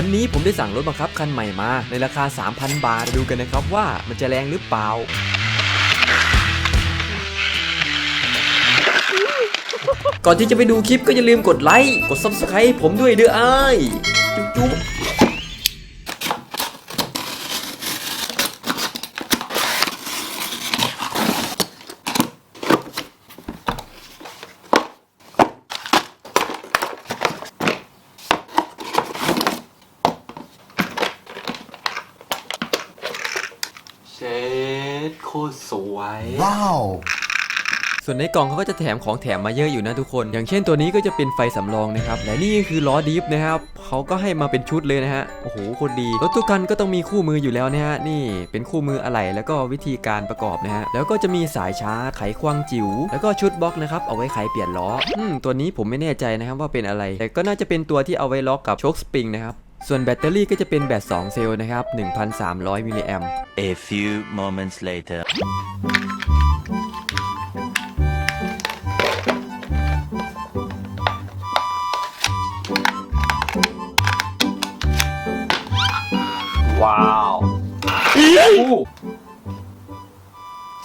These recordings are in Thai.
วันนี้ผมได้สั่งรถบังคับคันใหม่มา ในราคา 3,000 บาทดูกันนะครับว่ามันจะแรงหรือเปล่า ก่อนที่จะไปดูคลิปก็อย่าลืมกดไลค์ กด Subscribe ผมด้วยเด้ออ้ายจุ๊บจุ๊บ เชด โคตรสวย Wow. ส่วนในกล่องเขาก็จะแถมของแถมมาเยอะอยู่นะทุกคน อย่างเช่นตัวนี้ก็จะเป็นไฟสำรองนะครับ และนี่คือล้อดิฟนะครับเขาก็ให้มาเป็นชุดเลยนะฮะ โอ้โหโคตรดีรถทุกคันก็ต้องมีคู่มืออยู่แล้วนะฮะ นี่เป็นคู่มืออะไหล่แล้วก็วิธีการประกอบนะฮะ แล้วก็จะมีสายชาร์จไขควงจิ๋ว แล้วก็ชุดบล็อกนะครับ เอาไว้ไขเปลี่ยนล้อ อืม ตัวนี้ผมไม่แน่ใจนะครับว่าเป็นอะไร แต่ก็น่าจะเป็นตัวที่เอาไว้ล็อกกับโชคสปริงนะครับ ส่วนแบตเตอรี่ก็จะเป็นแบต 2 เซลล์นะครับ 1,300 มิลลิแอม A few moments later. ว้าว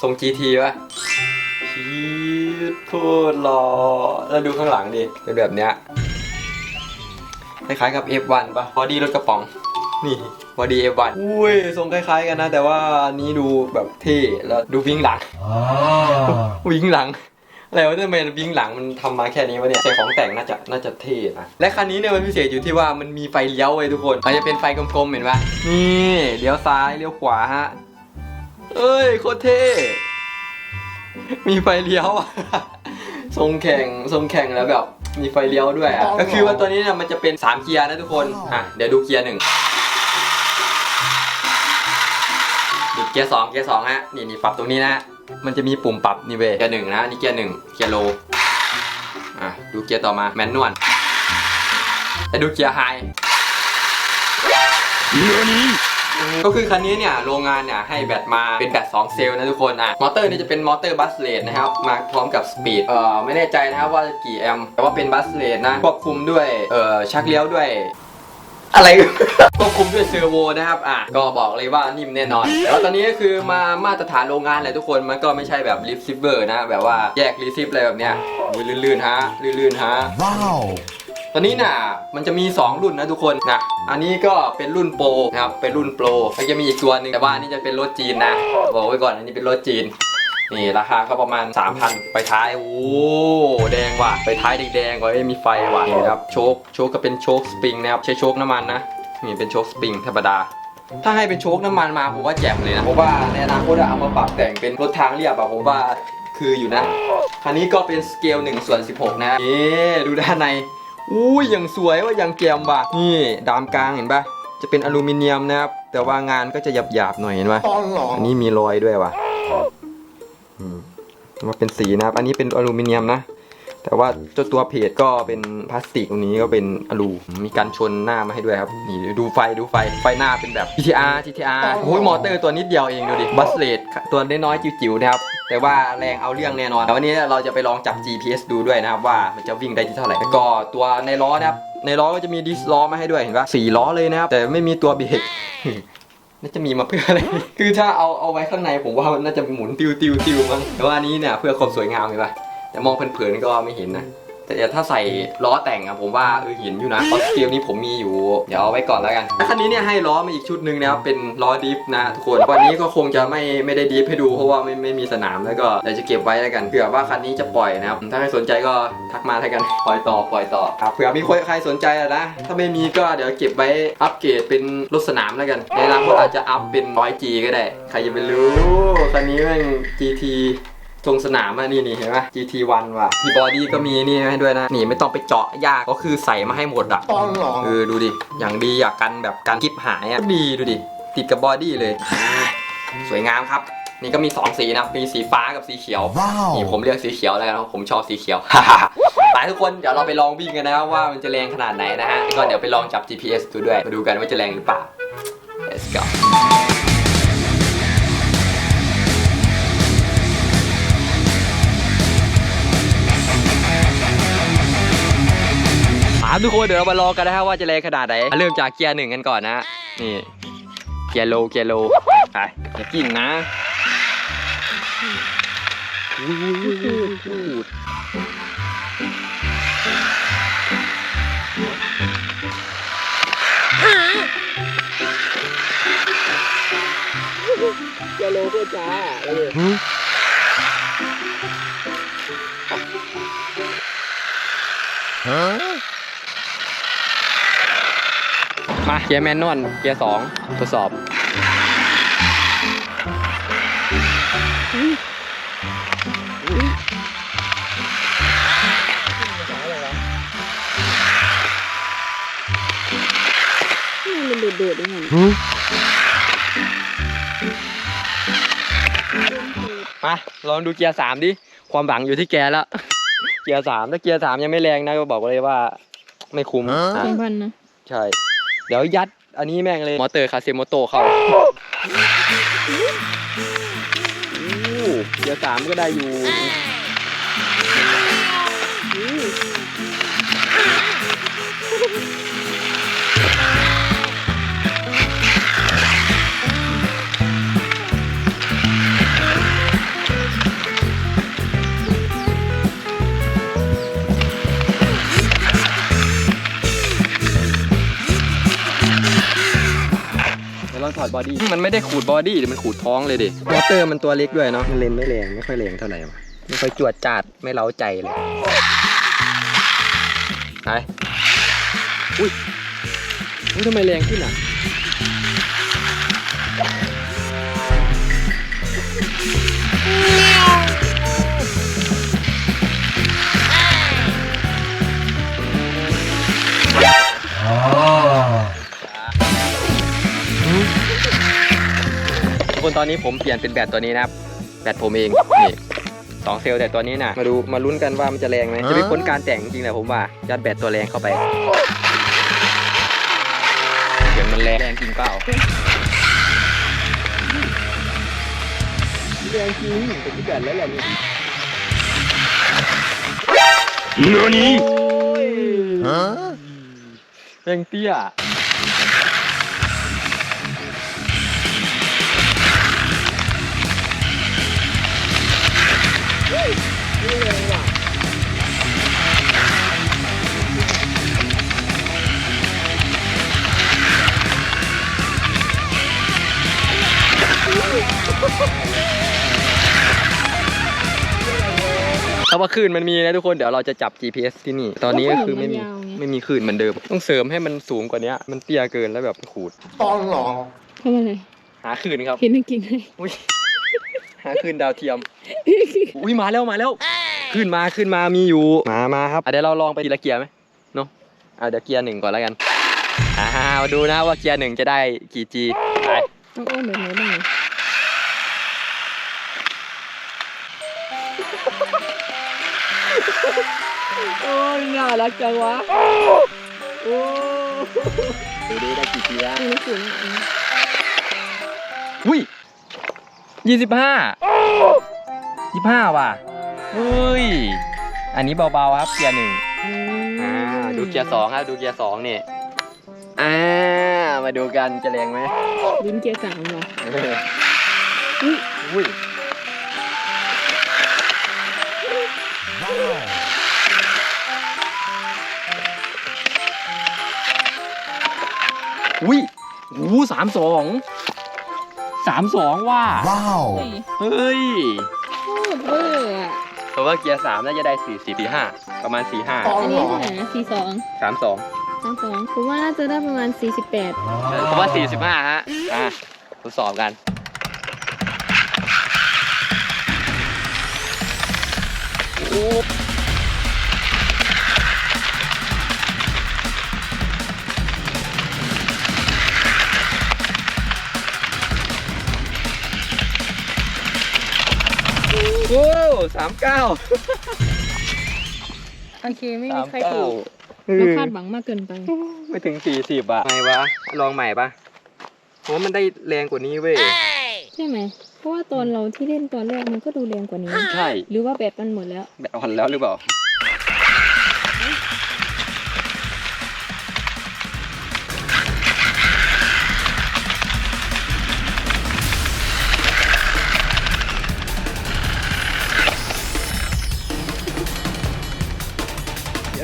ทรง GT ป่ะชีดโคตรหล่อแล้วดูข้างหลังดิ เป็นแบบเนี้ย คล้ายๆกับ F1 ป่ะพอดีรถกระป๋อง นี่พอดี F1 อุ้ยทรงคล้ายๆกันนะ แต่ว่าอันนี้ดูแบบเท่แล้วดูวิ่งหลังวิ่งหลังอะไรวะทำไมวิ่งหลังมันทำมาแค่นี้วะเนี่ยใช้ของแต่งน่าจะน่าจะเท่นะและคันนี้เนี่ยมันพิเศษอยู่ที่ว่ามันมีไฟเลี้ยวไว้ทุกคนมันจะเป็นไฟกลมๆเห็นปะนี่เลี้ยวซ้ายเลี้ยวขวาฮะเอ้ยโคตรเท่มีไฟเลี้ยวอะทรงแข่งทรงแข่งแล้วแบบ มีไฟเลี้ยวด้วยอะอ๋อ ก็คือว่าตัวนี้เนี่ยมันจะเป็น3เกียร์นะทุกคนอะเดี๋ยวดูเกียร์หนึ่งนี่เกียร์สองเกียร์สองฮะนี่นี่ปรับตรงนี้นะ มันจะมีปุ่มปรับนี่เว้ยเกียร์หนึ่งนะนี่เกียร์หนึ่งเกียร์โลอะดูเกียร์ต่อมาแมนนวลแต่ดูเกียร์ไฮ ก็คือคันนี้เนี่ยโรงงานเนี่ยให้แบตมาเป็นแบต2เซลล์นะทุกคนอะมอเตอร์นี่จะเป็นมอเตอร์บัสเลดนะครับมาพร้อมกับสปีดเอ่อไม่แน่ใจนะครับว่ากี่แอมป์แต่ว่าเป็นบัสเลดนะควบคุมด้วยเอ่อชักเลี้ยวด้วยอะไรควบคุมด้วยเซอร์โวนะครับ อะ ก็บอกเลยว่านิ่มแน่นอน แต่ว่าตอนนี้ก็คือมามาตรฐานโรงงานแหละทุกคน มันก็ไม่ใช่แบบลิฟซิเวอร์นะ แบบว่าแยกรีซิฟอะไรแบบเนี้ยลื่นๆฮะ ลื่นๆฮะ Wow. ตอนนี้น่ะมันจะมี 2 รุ่นนะทุกคนนะ อันนี้ก็เป็นรุ่นโปรนะครับ เป็นรุ่นโปรแล้วจะมีอีกตัวหนึ่งแต่ว่าอันนี้จะเป็นรถจีนนะ บอกไว้ก่อนอันนี้เป็นรถจีน นี่ราคาก็ประมาณ 3,000 ไปท้าย โอ้แดงว่ะ ไปท้ายแดงๆว่ะไม่มีไฟว่ะนี่นะครับ โชคโชคก็เป็นโชคสปริงนะครับ ใช้โชคน้ำมันนะ นี่เป็นโชคสปริงธรรมดาถ้าให้เป็นโชคน้ำมันมาผมว่าแจ่มเลยนะ เพราะว่าในอนาคตอะเอามาปรับแต่งเป็นรถทางเรียบอะผมว่าคืออยู่นะ คันนี้ก็เป็นสเกล1ส่วน16 นะเอ๊ดูด้านใน อุ้ยอย่างสวยว่าอย่างแกมว่ะนี่ดามกลางเห็นปะจะเป็นอลูมิเนียมนะครับ แต่ว่างานก็จะหยาบๆหน่อยเห็นปะตอนหลออันนี้มีรอยด้วยว่ะอืมมาเป็นสีนะครับ อันนี้เป็นอลูมิเนียมนะ แต่ว่าเจ้าตัวเพจก็เป็นพลาสติกตรงนี้ก็เป็นอลูมีการชนหน้ามาให้ด้วยครับ นี่ดูไฟดูไฟ ไฟหน้าเป็นแบบ GTR GTR โอ้ยมอเตอร์ตัวนิดเดียวเองดูดิ บัสเลดตัวน้อยๆจิ๋วๆนะครับ แต่ว่าแรงเอาเรื่องแน่นอนแต่วันนี้เราจะไปลองจับ GPS ดูด้วยนะครับว่ามันจะวิ่งได้ที่เท่าไหร่แล้วก็ตัวในล้อนะครับในล้อก็จะมีดิสล้อมาให้ด้วยเห็นปะสี่ล้อเลยนะครับแต่ไม่มีตัวเบรกน่าจะมีมาเพื่ออะไร คือถ้าเอาเอาไว้ข้างในผมว่ามันน่าจะหมุนติวติวติวมั้งแต่ว่าอันนี้เนี่ยเพื่อความสวยงามเห็นปะแต่มองเผินๆก็ไม่เห็นนะ แต่เดี๋ยวถ้าใส่ล้อแต่งอะผมว่าเออเห็นอยู่นะเพราะสเกลนี้ผมมีอยู่ เดี๋ยวเอาไว้ก่อนแล้วกันแล้วคันนี้เนี่ยให้ล้อมาอีกชุดหนึ่งนะครับเป็นล้อดิฟนะทุกคนวันนี้ก็คงจะไม่ไม่ได้ดิฟให้ดูเพราะว่าไม่ไม่มีสนามแล้วก็เดี๋ยวจะเก็บไว้แล้วกันเผื่อว่าคันนี้จะปล่อยนะครับถ้าใครสนใจก็ทักมาแล้วกันปล่อยต่อปล่อยต่อครับเผื่อมีใครสนใจอะนะถ้าไม่มีก็เดี๋ยวเก็บไว้อัปเกรดเป็นรถสนามแล้วกันในอนาคตอาจจะอัพเป็น 100G ก็ได้ ใครจะไปรู้คันนี้แม่ง GT ตรงสนามอะนี่นี่เห็นไหม GT1 ว่ะที่บอดี้ก็มีนี่ให้ด้วยนะ นี่ไม่ต้องไปเจาะยากก็คือใส่มาให้หมดอะตอนหลอเออดูดิ อย่างดีอยากกันแบบการกิฟหายอะก็ดีดูดิ ติดกับบอดี้เลยอ่าสวยงามครับ นี่ก็มี 2 สีนะมีสีฟ้ากับสีเขียว Wow. นี่ผมเลือกสีเขียวแล้วกันเพราะผมชอบสีเขียว ไปทุกคนเดี๋ยวเราไปลองวิ่งกันนะครับว่ามันจะแรงขนาดไหนนะฮะแล้วก็เดี๋ยวไปลองจับ GPS ดูด้วยมาดูกันว่าจะแรงหรือเปล่า let's go ทุกคนเดี๋ยวเรามาลองกันนะฮะว่าจะแรงขนาดไหนเริ่มจากเกียร์หนึ่งกันก่อนนะนี่เกียร์โลเกียร์โลไปอย่ากินนะอุ้ยอุ้ยอุ้ยอุ้ยอุ้ยเกียร์โลเพื่อจ้ามาเกียร์แมนนวลเกียร์สองทดสอบมันเดือดเดือดยังไงมาลองดูเกียร์สามดิ ความหวังอยู่ที่แกแล้ว เกียร์สามถ้าเกียร์สามยังไม่แรงนะก็บอกเลยว่า ไม่คุ้มอะสองพันนะ ใช่ เดี๋ยวยัดอันนี้แม่งเลยมอเตอร์คาเซโมโตเข้าอู้เกียร์สามก็ได้อยู่ ดี๋ยวเราถอดบอดี้มันไม่ได้ขูดบอดี้เดี๋ยวมันขูดท้องเลยดิมอเตอร์มันตัวเล็กด้วยเนาะมันเลนไม่แรงไม่ค่อยแรงเท่าไหร่วะไม่ค่อยจวดจาดไม่เล้าใจเลยไปอุ้ยอุ้ยทำไมแรงขึ้นอะทุก คนตอนนี้ผมเปลี่ยนเป็นแบตตัวนี้นะครับ แบตผมเอง นี่สองเซลล์แต่ตัวนี้นะมาดูมาลุ้นกันว่ามันจะแรงไหมจะเป็นผลการแต่งจริงแหละผมว่ายัดแบตตัวแรงเข้าไปเสียงมันแรงแรงจริงเปล่าแรงจริงเป็นที่แบตแล้วแหละนี่นี่แรงเตี้ย ถ้าว่าคลื่นมันมีนะทุกคนเดี๋ยวเราจะจับ GPS ที่นี่ ตอนนี้ก็คือไม่มีไม่มีคลื่นเหมือนเดิม ต้องเสริมให้มันสูงกว่านี้มันเตี้ยเกินแล้วแบบขูดทำอะไรหาคลื่นครับเห็นนักกินไหมอุ้ยหาคลื่นดาวเทียมอุ้ยมาแล้วมาแล้วคลื่นมาคลื่นมามีอยู่มามาครับอะเดี๋ยวเราลองไปทีละเกียร์ไหมเนาะอะเดี๋ยวเกียร์หนึ่งก่อนแล้วกันอ่ามาดูนะว่าเกียร์หนึ่งจะได้กี่ G ไปต้องอ้อนแบบไหนบ้าง โอ้ยน่ารักจังวะ โอ้ดูดิได้กี่ G แล้วไม่รู้สึกอะอุ้ยยี่สิบห้ายี่ห้าว่ะเฮ้ย อันนี้เบาๆครับเกียร์หนึ่งอ่าดูเกียร์สองครับดูเกียร์สองนี่อ่ามาดูกันจะแรงไหมลิ้นเกียร์สามเหรอเอออุ๊ย อุ้ยอุ้ยหูสามสองสามสองว่ะ Wow. เฮ้ยเฮ้ยโคตรเบอร์อะเพราะว่าเกียร์สามน่าจะได้สี่สี่สี่ห้าประมาณสี่ห้าอันนี้เท่าไหร่นะสี่สองสามสองสามสองผมว่าน่าจะได้ประมาณสี่สิบแปดเพราะว่าสี่สิบห้าฮะอะทดสอบกันโอ้ โหสามเก้าโอเคไม่สามีมใครเก้าถูกเราคาดหวังมากเกินไป ไม่ถึงสี่สิบอะไงวะ ลองใหม่ปะผมว่ามันได้แรงกว่านี้เว้ย ใช่ไหม เพราะว่าตอนเราที่เล่นตอนแรกมันก็ดูแรงกว่านี้ ใช่ หรือว่าแบตมันหมดแล้ว แบตอ่อนแล้วหรือเปล่า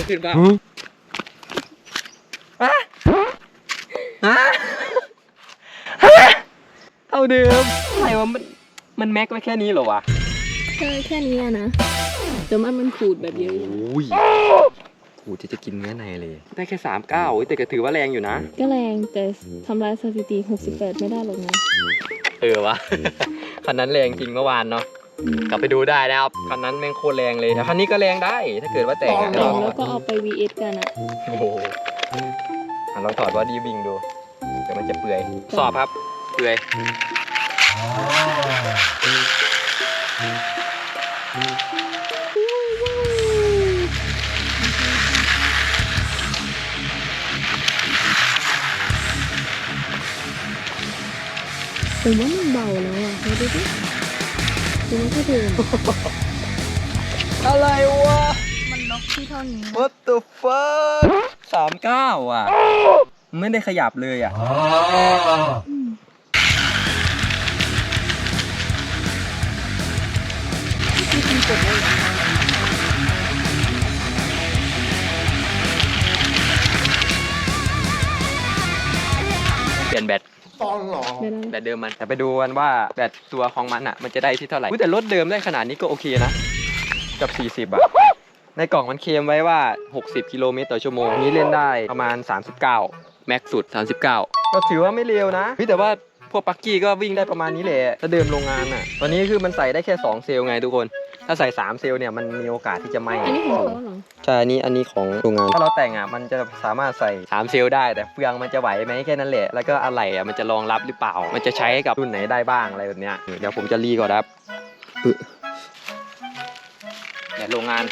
ขึ้นป่ะอะฮะเท่าเดิมอะไรวะมันมันแม็กไว้แค่นี้เหรอวะใช่แค่นี้อะนะแต่มันมันขูดแบบเยอะอยู่โอ้ยกูจะจะกินเนื้อในเลย ได้แค่สามเก้าแต่ก็ถือว่าแรงอยู่นะ ก็แรงแต่ทำลายสถิติ 68 ไม่ได้หรอกนะ เออวะคันนั้นแรงจริงเมื่อวานเนาะ กลับไปดูได้นะครับคันนั้นแม่งโคตรแรงเลยแต่คันนี้ก็แรงได้ถ้าเกิดว่าแต่งอะแต่งแล้วก็เอาไป VS กันอะโอ้โหอะลองถอดว่าดีวิงดูเดี๋ยวมันจะเปื่อย สอบครับเปื่อยผมว่ามันเบาแล้วอะเฮ้ยดูดิ ดูมันก็เดิมอะไรวะ มันล็อกที่เท่านี้ What the fuck สามเก้าอะ ไม่ได้ขยับเลยอะเปลี่ยนแบต เดี๋ยวนะแบตเดิมมันแต่ไปดูกันว่าแบตตัวของมันอะ มันจะได้ที่เท่าไหร่อุ๊ยแต่รถเดิมได้ขนาดนี้ก็โอเคนะกับ 40อะในกล่องมันเคลมไว้ว่า 60 กิโลเมตรต่อชั่วโมงอันนี้เล่นได้ประมาณ 39 แม็กสุด 39 ก็ถือว่าไม่เร็วนะเฮ้ยแต่ว่า พวกปักกี้ก็วิ่งได้ประมาณนี้แหละถ้าเดิมโรงงานอะ ตอนนี้คือมันใส่ได้แค่ 2 เซลล์ไงทุกคน ถ้าใส่ 3 เซลล์เนี่ยมันมีโอกาสที่จะไหม้อันนี้ของเขาเหรอใช่อันนี้อันนี้ของโรงงาน ถ้าเราแต่งอะมันจะสามารถใส่ 3 เซลล์ได้ แต่เฟืองมันจะไหวไหมแค่นั้นแหละ แล้วก็อะไหล่อะมันจะรองรับหรือเปล่า มันจะใช้กับรุ่นไหนได้บ้างอะไรแบบเนี้ย เดี๋ยวผมจะรีก่อนนะครับอึเนี่ยโรงงาน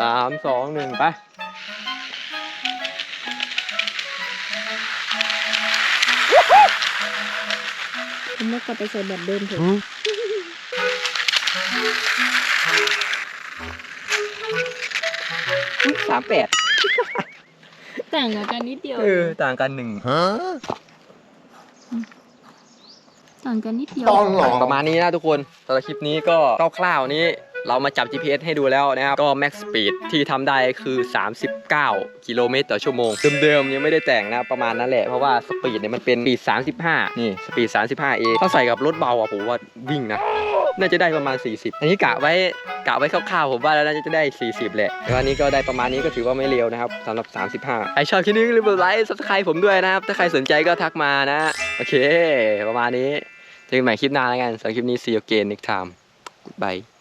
สามสองหนึ่งไป ผมว่ากลับไปใส่แบบเดิมเถอะสามแปดต่างกันนิดเดียว เออ ต่างกันหนึ่งต่างกันนิดเดียวประมาณนี้นะทุกคนสำหรับคลิปนี้ก็คร่าวๆนี้ เรามาจับ GPS ให้ดูแล้วนะครับ ก็ max speed ที่ทำได้คือ 39 กิโลเมตรต่อชั่วโมง เดิมๆ ยังไม่ได้แต่งนะ ประมาณนั้นแหละ เพราะว่าสปีดเนี่ยมันเป็นสปีด35 นี่สปีด 35 A ถ้าใส่กับรถเบาอะผมว่าวิ่งนะ น่าจะได้ประมาณ 40 อันนี้กะไว้กะไว้คร่าวๆผมว่าแล้วน่าจะได้ 40 แหละแต่ว่านี้ก็ได้ประมาณนี้ก็ถือว่าไม่เร็วนะครับสำหรับ 35ใครชอบคลิปนี้ก็อย่าลืมกดไลค์ subscribe ผมด้วยนะครับ ถ้าใครสนใจก็ทักมานะ โอเค ประมาณนี้เจอกันใหม่คลิปหน้าแล้วกันสำหรับคลิปนี้ see you again next time goodbye